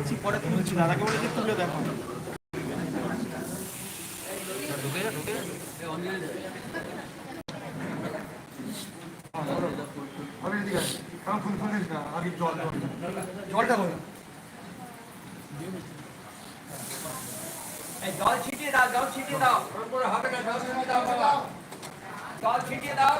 দেখছি, পরে তুলছি দাদাকে বলেছি তুলে দেখো। জল ছিটিয়ে দাও, জল ছিটিয়ে দাও। জল ছিটিয়ে দাও।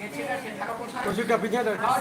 ওষুধটা পিছিয়ে দেয় হবে।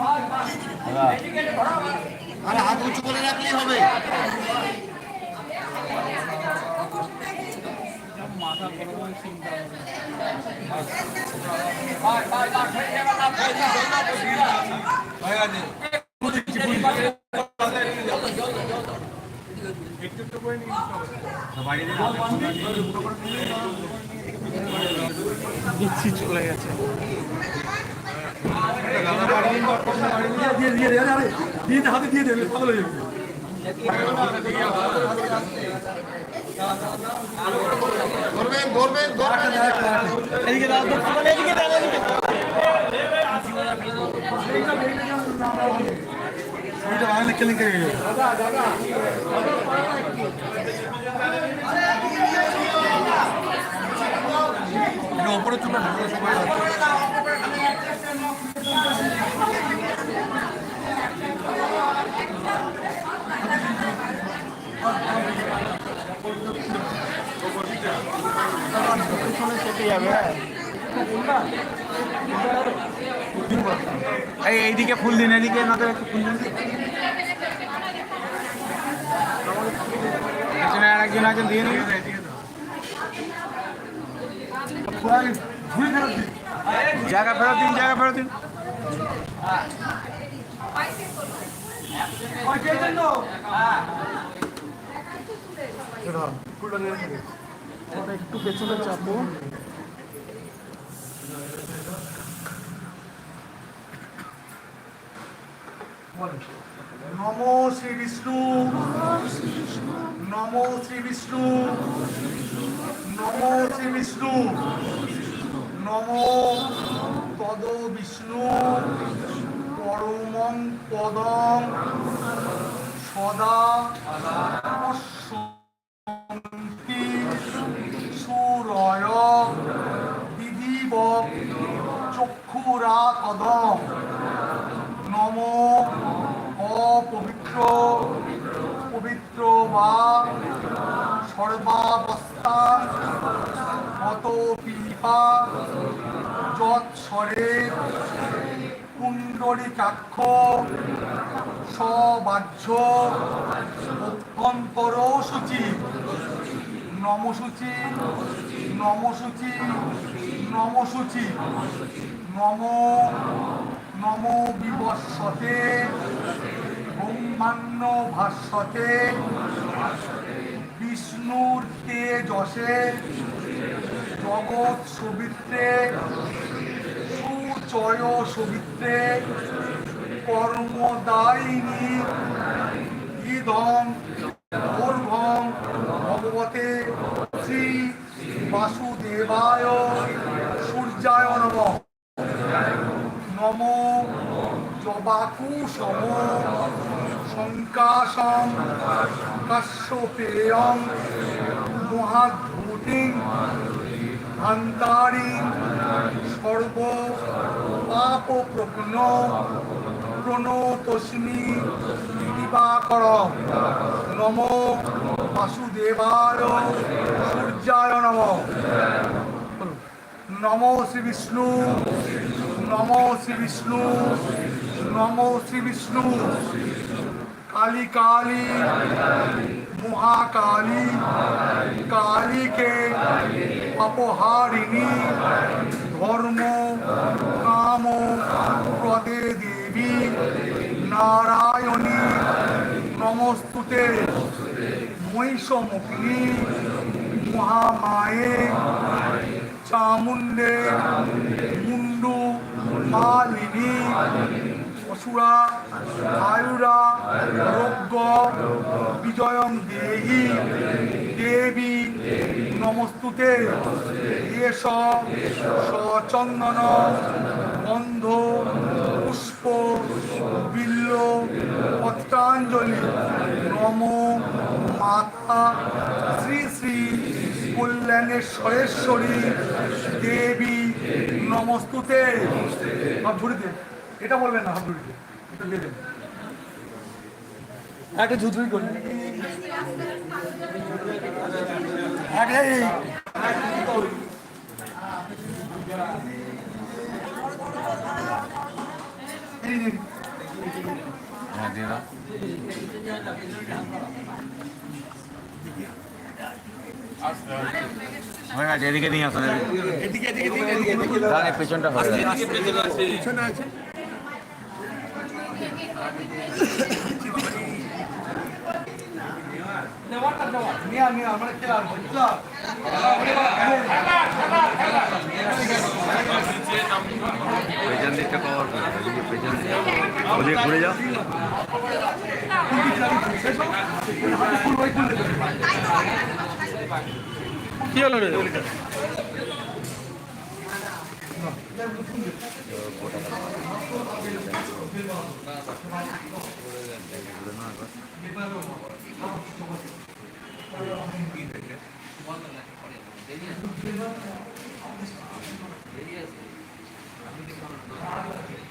হ্যাঁ, হ্যাঁ। হ্যাঁ। আরে হাত উঁচু করে রাখলেই হবে বাস, বাস, বাস, হয়ে যাবে না, হয়ে যাবে না, হয়ে যাবে না। দিচ্ছি চলে গেছে দিয়ে দিয়ে দিয়ে হাতে দিয়ে দেবে পাগল হয়ে যাবে ধরবেন ধরবেন ধরবেন এদিকে দাও এদিকে দাও এদিকে বাংলা কেলেঙ্কারি এই এইদিকে ফুল দিন এদিকে না তো একটু ফুল দিন। পেছনে আর একজন আছেন দিয়ে নিন পুরাই ঘুরে ফেরত দিই জায়গা ফেরত দিন জায়গা ফেরত দিন এটা ধর, ফুলটা নিয়ে রেখে দে। ওটা একটু পেছনে চাপো নম শ্রী বিষ্ণু। নম শ্রী বিষ্ণু। নম শ্রী বিষ্ণু। নম তদ বিষ্ণু। পরমং পদং। সদা সুরয় বিধিব চক্ষুরা কদম নম অপবিত্র পবিত্র বা সর্বাবস্থান গত পিপা যৎসরে কুণ্ডলিকাক্ষ সবাহ্য, অভ্যন্তর সূচি, নমসূচি নমসূচি নমসূচি, নম নম বিবস্বতে ব্রহ্মাণ্য ভাস্বতে বিষ্ণুর তেজসে জগৎ সবিত্রে, সুচয় সবিত্রে, কর্মদায়িনী ইদম পূর্বম ভগবতে শ্রী বাসুদেবায় সূর্যায় নমঃ। নম জবাকুসম শঙ্কাশম কাশ্যপেয়ং, মহাদ্ভূতিং, ভান্তারিং সর্ব পাপ প্রজ্ঞ প্রণতস্মি দিবাকর নম বাসুদেবায় সূর্যায় নম। নম শ্রী বিষ্ণু নম শ্রী বিষ্ণু নম শ্রী বিষ্ণু। কালী কালী, মহাকালী, কালীকে অপহারিণী, ধর্ম, কাম প্রদে দেবী, নারায়ণী, নমস্তুতে। মহিষমুখিনী, মহামায়ে, চামুণ্ডে মুন্ডু মালিনী অসুরা আয়ুরা রোগ্য বিজয়ম দেহি, দেবী, নমস্তুতে এস সচন্দন গন্ধ পুষ্প, বিল্ল, পত্রাঞ্জলি, নম, মাতা, শ্রী শ্রী কল্যাণেশ্বরেশ্বরী, দেবী, নমস্তুতে। ধরিতে এটা বলবেন না হাত এটা দেবেন একটা ঝুঁঝুই করি আগে এই। নিন। হয়ে গেছে এদিকে নিয়ে আসুন দাঁড়ান, পেছনটা হয়ে পিছনে আছে। পেছন দিকটা কভার পেছন ওদিকে ঘুরে যাও কি হলো রে ধরে আস্তে আস্তে অল্প অল্প নিয়ে আমরা ধরে দেন ধরে দেন ধরে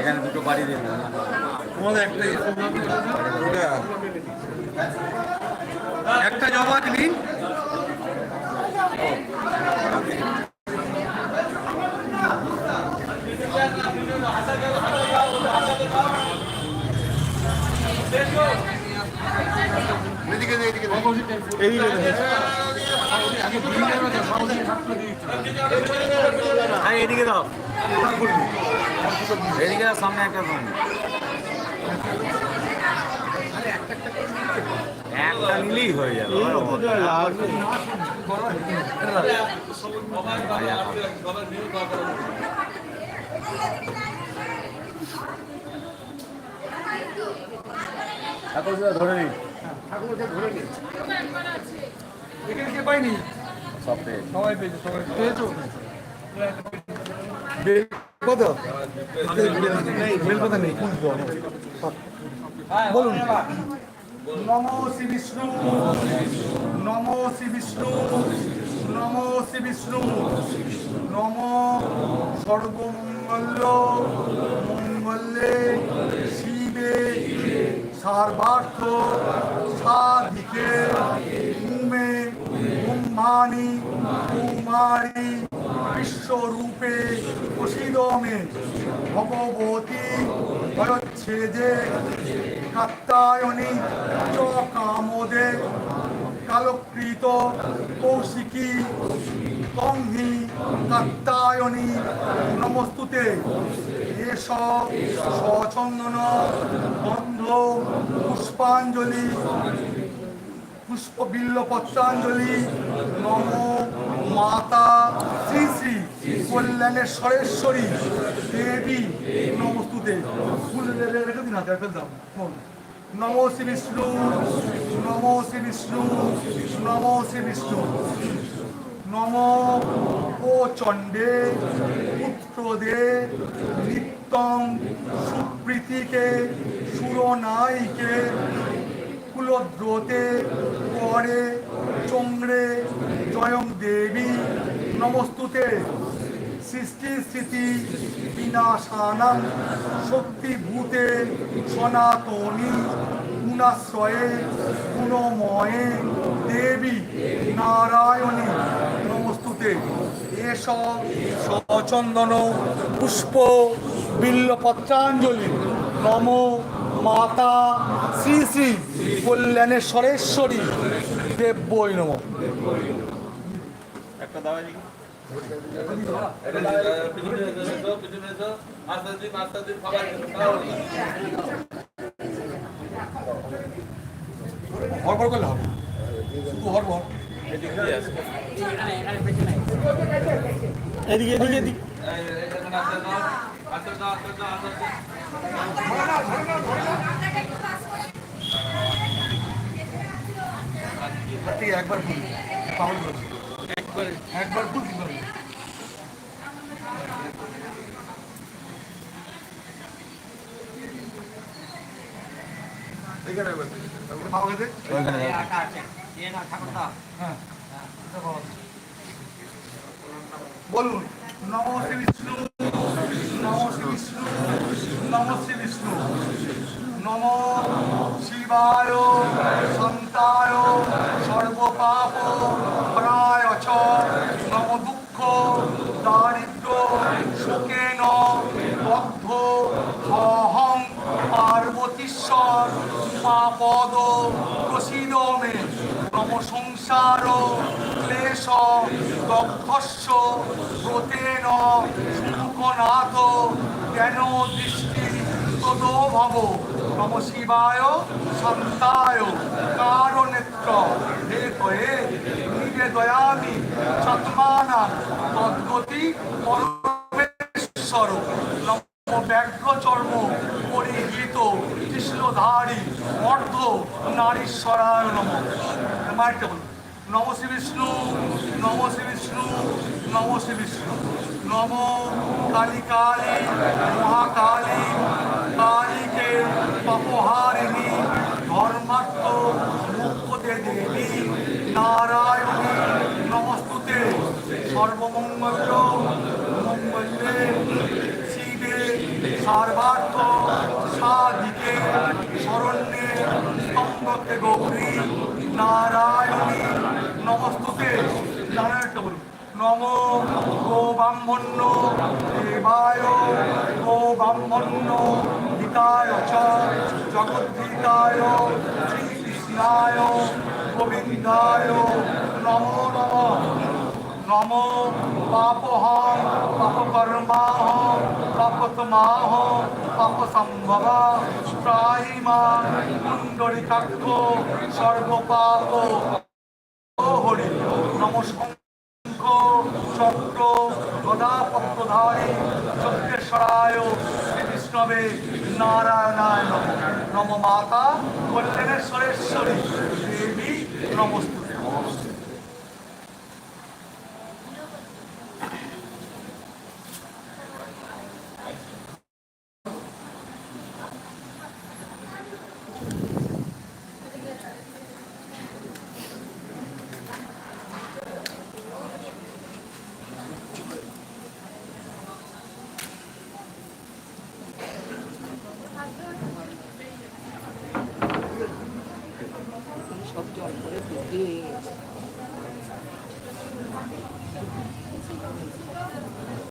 এখানে দুটো বাড়ি দিন একটা জমা নিন এদিকে এদিকে এদিকে দাও। এদিকে সামনে একটা ফোন একটা নিলেই হয়ে যাবে ধরে নিন এখানে কে পাইনি সব পেয়ে সবাই পেয়েছে সবাই পেয়েছ। কত? বলুন। নম শ্রী বিষ্ণু, নম শ্রী বিষ্ণু, নম শ্রী বিষ্ণু, নম সর্বমঙ্গল মঙ্গলে শিবে, সর্বার্থ সাধিকে, উমে, উম্মানি কুমারী বিশ্বরূপে প্রসিদমে ভগবতী ভরচ্ছেদে কাত্তায়নী চ কামদে কালকৃত কৌশিকী কংহি কাত্তায়নী নমস্তুতে। এস সচন্দন বন্ধ পুষ্পাঞ্জলি পুষ্প বিল্ল পত্রাঞ্জলি নম মাতা শ্রী শ্রী কল্যাণের সরেশ্বরী। দেবী রে- রেখে। নম শ্রী বিষ্ণু, নম শ্রী বিষ্ণু, নম শ্রী বিষ্ণু। নম ও চণ্ডে পুত্রদে, নিত্যং সুপ্রীতিকে সুরনাইকে কুলদ্রোতে পরে চংড়ে জয়ং দেবী নমস্তুতে। সৃষ্টি স্থিতি বিনাশানাং শক্তিভূতে সনাতনী গুণাশ্রয়ে গুণময়ে দেবী নারায়ণী নমস্তুতে। কেশ সচন্দন পুষ্প বিল্লপত্রাঞ্জলি। নম মাতা শ্রী শ্রী কল্যাণেশ্বরেশ্বরী দেব্যই নম একটা দাওয়া করলে হবে শুধু হরবর এদিকে এদিকে এদিকে ঠিক একবার ভুল পাগল একবার। দিতে এখানে একবার। পাগল হয়েছে হ্যাঁ। বলুন নম শ্রী বিষ্ণু। নম শ্রী বিষ্ণু। নম শ্রী বিষ্ণু। নম শিবায় সন্তায়। সর্বপাপ হরায় চ নম দুঃখ, দারিদ্র, শোকেন, বদ্ধ, অহং, পার্বতীশ্বর উমাপদ প্রসিদ মে। নম সংসার, ক্লেশ দগ্ধস্য ব্রতেন, সুখনাথ জ্ঞান দৃষ্টি তদো ভব নম শিবায় শান্তায় কারণেত্র। হে তয়ে নিজে দয়ামি সৎমানা তদ্গতি পরমেশ্বর। নম ব্যাঘ্র চর্ম, পরিহিত, কৃষ্ণধারী, অর্ধ নারীশ্বরায় নম। মাইটা বলুন। নম শ্রী বিষ্ণু, নম শ্রী বিষ্ণু, নম শ্রী বিষ্ণু। নম কালী কালী মহাকালী কালীকে পাপহারিণী, ধর্মার্থ মুখ্যতে দেবী, নারায়ণী, নমস্তুতে সর্বমঙ্গল, মঙ্গলে শিবে, সর্বার্থ সাধিকে, শরণ্যে স্তম্ভকে গৌরী, নারায়ণী, নমস্তুতে নারায়ণটা বলুন। নম গো ব্রাহ্মণ্য দেবায় গো ব্রাহ্মণ্য হিতায় চ জগদ্ধিতায় শ্রীকৃষ্ণায়, গোবিন্দায়, নমো নমঃ। নম পাপহং, পাপকর্মাহং, পাপতমাহ পাপ সম্ভব ত্রাহিমা কুণ্ডলিকাক্ষ, সর্বপাপ। হরি নম শঙ্খ চক্র গদাপত্রধারী চক্রেশ্বরায় শ্রী বিষ্ণবে নারায়ণায় নম নম মাতা কল্যাণেশ্বরেশ্বরী দেবী নমস্তুতে